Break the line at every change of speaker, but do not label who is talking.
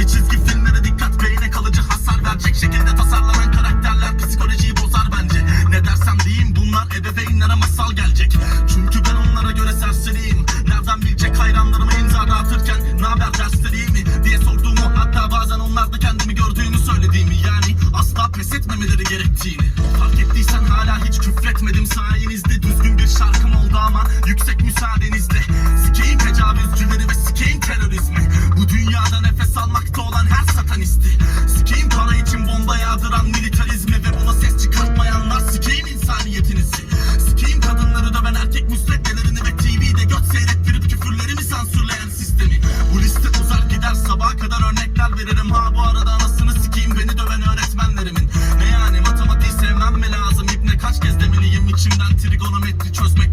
Bir çizgi filmlere dikkat beyne kalıcı hasar verecek şekilde tasarlanan karakterler psikolojiyi bozar bence. Ne dersem diyeyim bunlar ebeveynlere masal gelecek. Çünkü ben onlara göre serseriyim. Nereden bilecek hayranlarıma imza dağıtırken Ne haber dersleri mi? diye sorduğumu Hatta bazen onlar da kendimi gördüğünü söylediğimi Yani asla pes etmemeleri gerektiğini. Fark ettiysen hala hiç küfretmedim sayenizde Düzgün öğretmenlerimin. Ne yani matematiği sevmem mi lazım? İpne kaç kez demeliyim? İçimden trigonometri çözmek